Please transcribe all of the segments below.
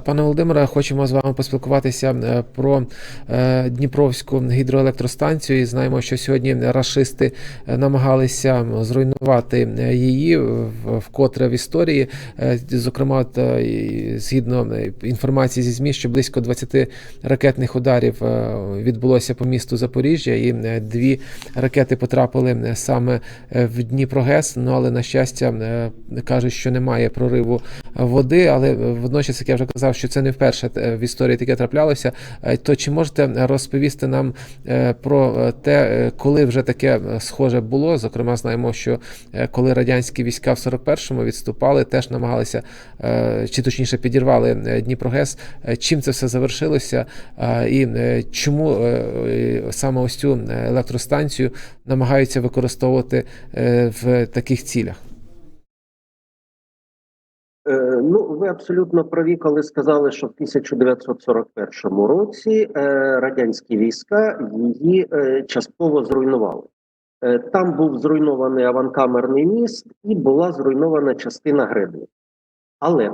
Пане Володимире, хочемо з вами поспілкуватися е, про е, Дніпровську гідроелектростанцію. І знаємо, що сьогодні рашисти е, намагалися зруйнувати е, її вкотре в історії. Е, Зокрема, е, згідно е, інформації зі ЗМІ, що близько 20 ракетних ударів е, відбулося по місту Запоріжжя, і е, дві ракети потрапили е, саме е, в Дніпрогес. Ну але на щастя е, кажуть, що немає прориву води, але водночас, як я вже казав, що це не вперше е, в історії таке траплялося. Е, То чи можете розповісти нам е, про те, коли вже таке схоже було? Зокрема, знаємо, що коли радянські війська в 41-му відступали, теж намагалися, чи точніше підірвали Дніпрогес. Чим це все завершилося, і чому саме ось цю електростанцію намагаються використовувати в таких цілях? Е, Ну, ви абсолютно праві, коли сказали, що в 1941 році е, радянські війська її е, частково зруйнували. Там був зруйнований аванкамерний міст і була зруйнована частина греблі. Але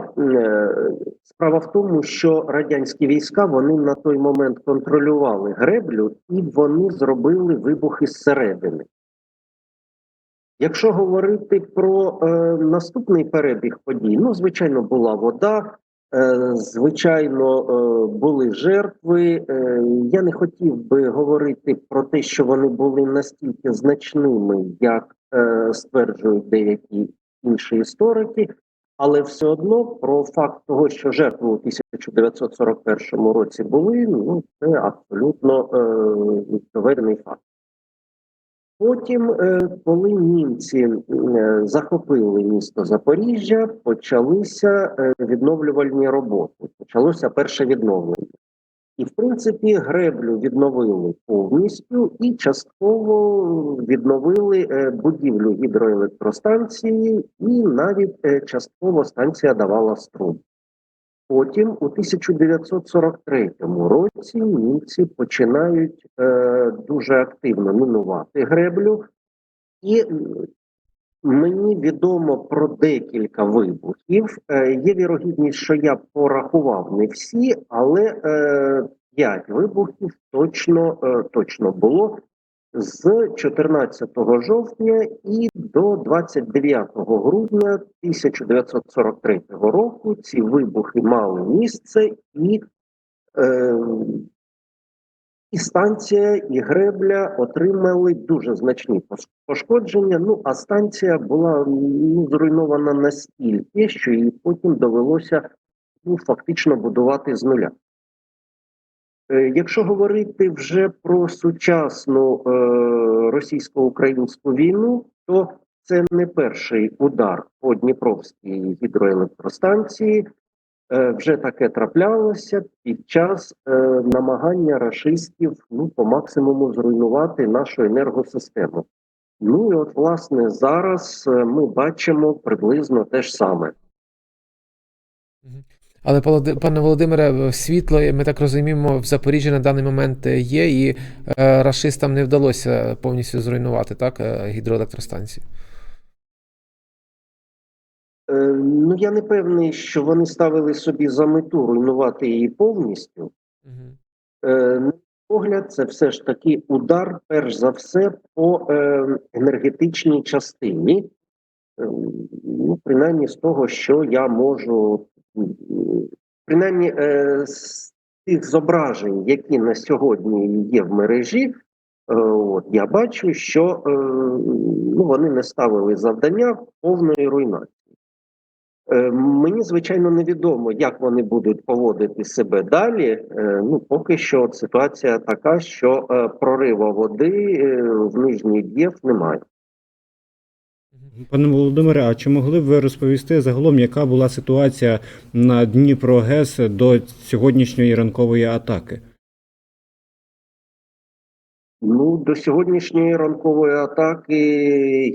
справа в тому, що радянські війська вони на той момент контролювали греблю і вони зробили вибухи зсередини. Якщо говорити про е, наступний перебіг подій, ну звичайно, була вода, е, звичайно, е, були жертви. Е, я не хотів би говорити про те, що вони були настільки значними, як е, стверджують деякі інші історики, але все одно про факт того, що жертви у 1941 році були, ну це абсолютно е, доведений факт. Потім, е, коли німці е, захопили місто Запоріжжя, почалися е, відновлювальні роботи. Почалося перше відновлення. І, в принципі, греблю відновили повністю і частково відновили будівлю гідроелектростанції, і навіть частково станція давала струм. Потім, у 1943 році, німці починають е, дуже активно мінувати греблю, і мені відомо про декілька вибухів. Е, є вірогідність, що я порахував не всі, але е, вибухів точно, е, точно було з 14 жовтня і до 29 грудня 1943 року ці вибухи мали місце, і, е, і станція, і гребля отримали дуже значні пошкодження. Ну а станція була ну, зруйнована настільки, що її потім довелося ну, фактично будувати з нуля. Е, Якщо говорити вже про сучасну е, російсько-українську війну, то це не перший удар по Дніпровській гідроелектростанції. Е, вже таке траплялося під час намагання рашистів ну, по максимуму зруйнувати нашу енергосистему. Ну і от, власне, зараз ми бачимо приблизно те ж саме. Але пане Володимире, світло, ми так розуміємо, в Запоріжжі на даний момент є, і е, рашистам не вдалося повністю зруйнувати так е, гідроелектростанцію. Е, Ну я не певний, що вони ставили собі за мету руйнувати її повністю. Е, на погляд, це все ж таки удар, перш за все, по е, енергетичній частині. Е, ну, принаймні з того, що я можу, принаймні е, з тих зображень, які на сьогодні є в мережі, е, от, я бачу, що е, ну, вони не ставили завдання повної руйнації. Мені звичайно невідомо, як вони будуть поводити себе далі. Ну поки що ситуація така, що прорива води в нижній Дєв немає. Пане Володимире, а чи могли б ви розповісти загалом, яка була ситуація на Дніпро ГЕС до сьогоднішньої ранкової атаки? Ну до сьогоднішньої ранкової атаки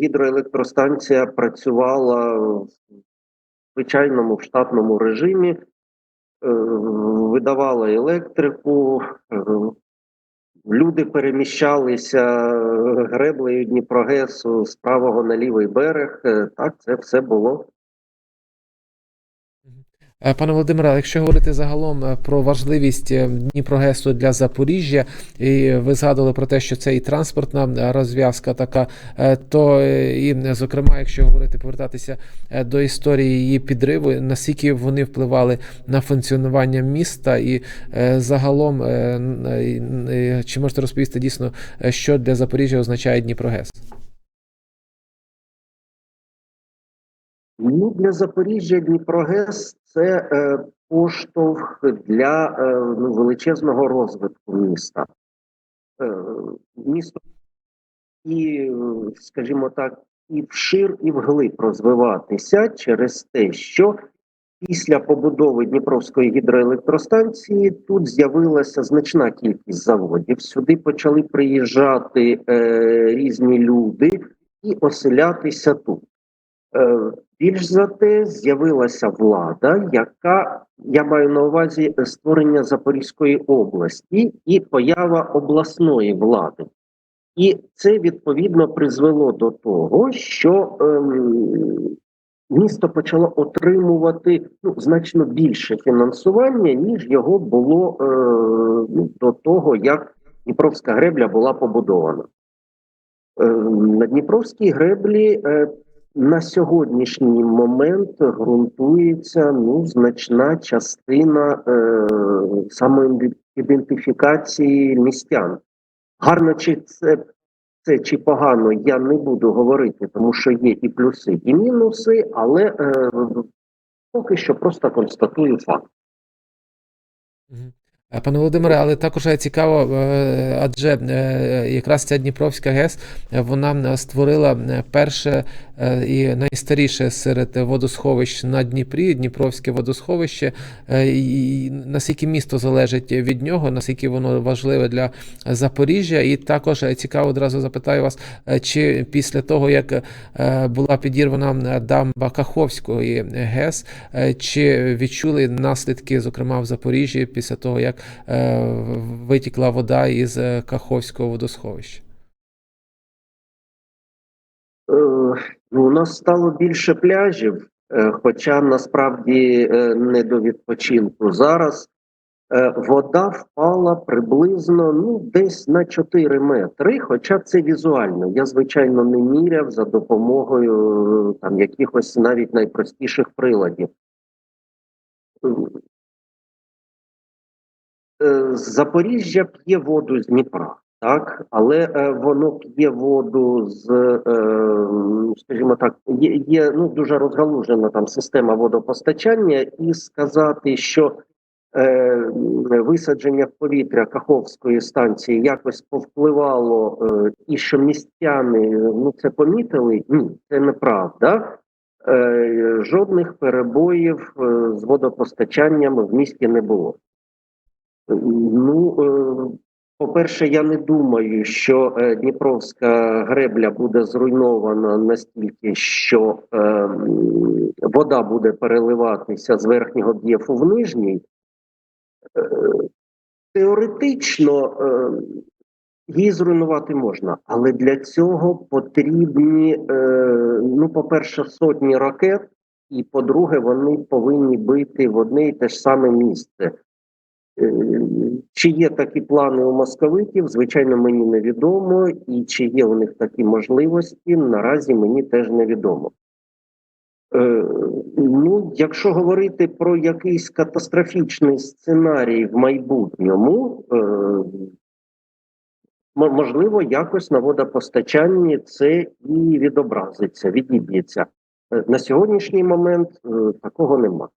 гідроелектростанція працювала в звичайному штатному режимі, е, видавала електрику. Люди переміщалися греблею Дніпрогесу з правого на лівий берег. Е, Так, це все було. Е, Пане Володимире, якщо говорити загалом е, про важливість е, Дніпрогесу для Запоріжжя, і ви згадували про те, що це і транспортна розв'язка така, то і зокрема, якщо говорити повертатися до історії її підриву, наскільки вони впливали на функціонування міста, і загалом чи можете розповісти дійсно, що для Запоріжжя означає Дніпрогес? Ну, для Запоріжжя Дніпрогес це е, поштовх для е, ну, величезного розвитку міста. Е, місто і, скажімо так, і вшир, і вглиб розвиватися через те, що після побудови Дніпровської гідроелектростанції тут з'явилася значна кількість заводів. Сюди почали приїжджати е, різні люди і оселятися тут. Е, Більш за те, з'явилася влада, яка я маю на увазі створення Запорізької області і поява обласної влади. І це відповідно призвело до того, що ем, місто почало отримувати ну, значно більше фінансування, ніж його було е, ну, до того, як Дніпровська гребля була побудована. Е, на Дніпровській греблі е, на сьогоднішній момент ґрунтується ну, значна частина е, самоідентифікації містян. Гарно чи це, це чи погано, я не буду говорити, тому що є і плюси, і мінуси, але е, поки що просто констатую факт. Е, Пане Володимире, але також цікаво, е, адже е, якраз ця Дніпровська ГЕС вона створила перше і найстаріше серед водосховищ на Дніпрі, Дніпровське водосховище. І наскільки місто залежить від нього, наскільки воно важливе для Запоріжжя, і також цікаво одразу запитаю вас, чи після того як була підірвана дамба Каховської ГЕС, чи відчули наслідки, зокрема в Запоріжжі, після того як витікла вода із е, Каховського водосховища? Е, ну, у нас стало більше пляжів, е, хоча насправді е, не до відпочинку. Зараз е, вода впала приблизно ну, десь на 4 метри, хоча це візуально. Я, звичайно, не міряв за допомогою е, там, якихось навіть найпростіших приладів. Е, Запоріжжя п'є воду з Дніпра, так, але е, воно п'є воду з, е, скажімо так, є, є ну, дуже розгалужена там система водопостачання, і сказати, що е, висадження в повітря Каховської станції якось повпливало, е, і що містяни ну, це помітили, ні, це неправда. Е, жодних перебоїв е, з водопостачанням в місті не було. Ну, е, по-перше, я не думаю, що е, Дніпровська гребля буде зруйнована настільки, що е, вода буде переливатися з верхнього дєфу в нижній. Теоретично її зруйнувати можна, але для цього потрібні, ну, по-перше, сотні ракет, і по-друге, вони повинні бити в одне і те ж саме місце. Е, Чи є такі плани у московитів? Звичайно, мені невідомо, і чи є у них такі можливості, наразі мені теж невідомо. Е, Ну, якщо говорити про якийсь катастрофічний сценарій в майбутньому, е, можливо, якось на водопостачанні це і відобразиться, відіб'ється. На сьогоднішній момент такого немає.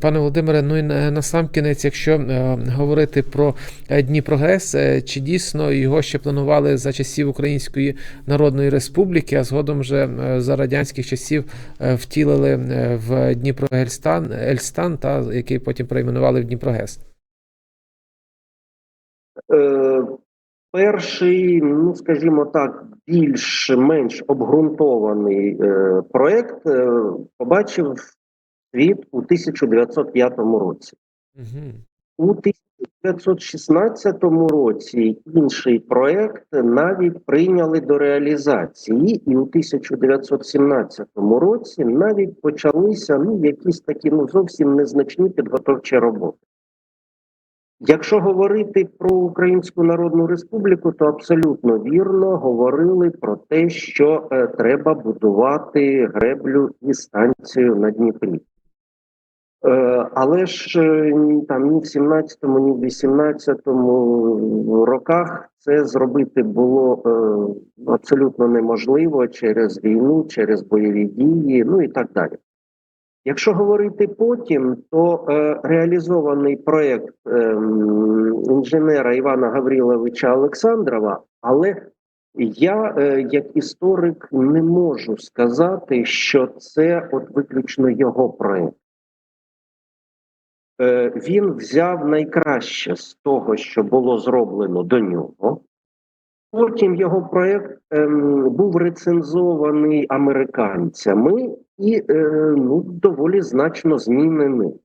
Пане Володимире, ну і на, сам кінець, якщо е, говорити про е, Дніпрогрес, е, чи дійсно його ще планували за часів Української Народної Республіки, а згодом вже е, за радянських часів е, втілили е, в Дніпрогельстан, Ельстан, та, який потім перейменували в Дніпрогес? Е, перший, ну скажімо так, більш-менш обґрунтований е, проект е, побачив світ у 1905 році. Угу. У 1916 році інший проект навіть прийняли до реалізації, і у 1917 році навіть почалися ну, якісь такі ну, зовсім незначні підготовчі роботи. Якщо говорити про Українську Народну Республіку, то абсолютно вірно говорили про те, що е, треба будувати греблю і станцію на Дніпрі. Е, але ж е, там ні в 17-му, ні в 18-му роках це зробити було е, абсолютно неможливо через війну, через бойові дії, ну і так далі. Якщо говорити потім, то реалізований проєкт ем, інженера Івана Гавриловича Олександрова, але я, як історик, не можу сказати, що це от виключно його проєкт. Е, він взяв найкраще з того, що було зроблено до нього. Потім його проєкт ем, був рецензований американцями і е, ну, доволі значно змінений.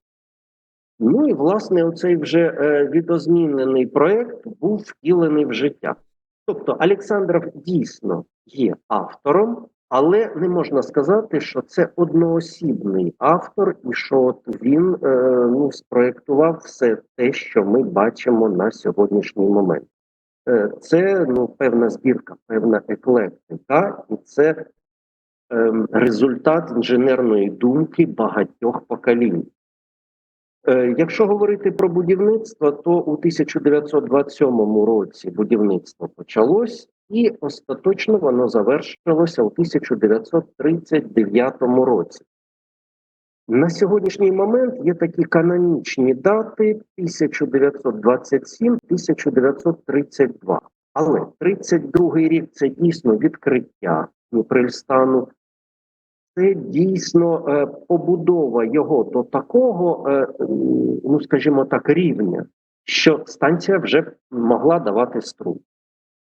Ну і власне оцей вже е, відозмінений проєкт був втілений в життя. Тобто Олександров дійсно є автором, але не можна сказати, що це одноосібний автор, і що він е, ну, спроєктував все те, що ми бачимо на сьогоднішній момент. Е, Це ну, певна збірка, певна еклектика, і це ем, результат інженерної думки багатьох поколінь. Е, Якщо говорити про будівництво, то у 1927 році будівництво почалось, і остаточно воно завершилося у 1939 році. На сьогоднішній момент є такі канонічні дати 1927-1932. Але 32-й рік це дійсно відкриття Дніпрельстану, це дійсно е, побудова його до такого, е, ну скажімо так, рівня, що станція вже могла давати струм.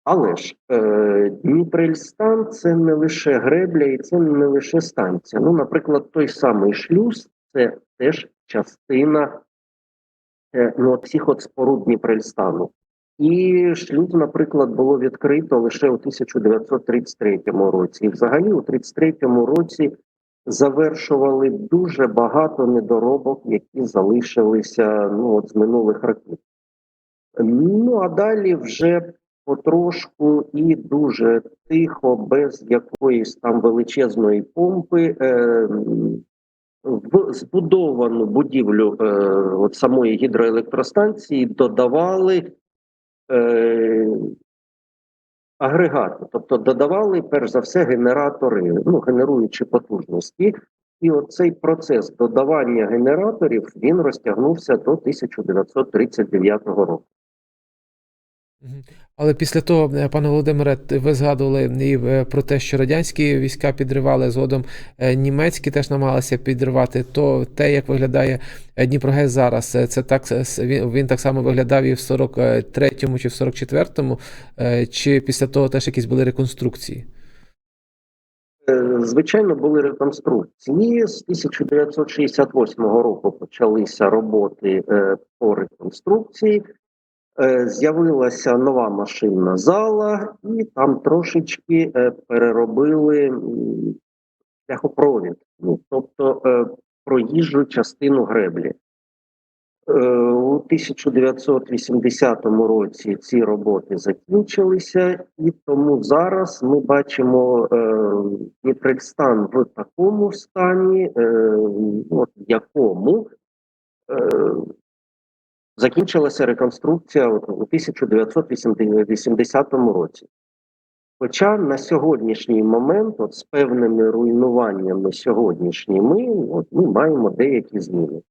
Але ж е, Дніпрельстан це не лише гребля і це не лише станція. Ну, наприклад, той самий шлюз це теж частина е, ну, всіх от споруд Дніпрельстану. І шлюз, наприклад, було відкрито лише у 1933 році. І взагалі у 1933 році завершували дуже багато недоробок, які залишилися ну, от з минулих років. Ну а далі вже потрошку і дуже тихо, без якоїсь там величезної помпи. Е, в збудовану будівлю е, от самої гідроелектростанції додавали е, агрегати, тобто додавали перш за все генератори, ну генеруючі потужності. І оцей процес додавання генераторів він розтягнувся до 1939 року. Але після того, е, пане Володимире, ви згадували і е, про те, що радянські війська підривали згодом е, німецькі теж намагалися підривати. То те, як виглядає Дніпрогес зараз, це так він, так само виглядав і в 43-му чи в 44-му, е, чи після того теж якісь були реконструкції? Звичайно, були реконструкції. З 1968 року почалися роботи по реконструкції. Е, З'явилася нова машинна зала, і там трошечки е, переробили шляхопровід, ну, тобто е, проїжджу частину греблі. У 1980 році ці роботи закінчилися, і тому зараз ми бачимо Дніпрельстан в такому стані, в якому закінчилася реконструкція у 1980 році. Хоча на сьогоднішній момент, от, з певними руйнуваннями сьогоднішніми, от, ми маємо деякі зміни.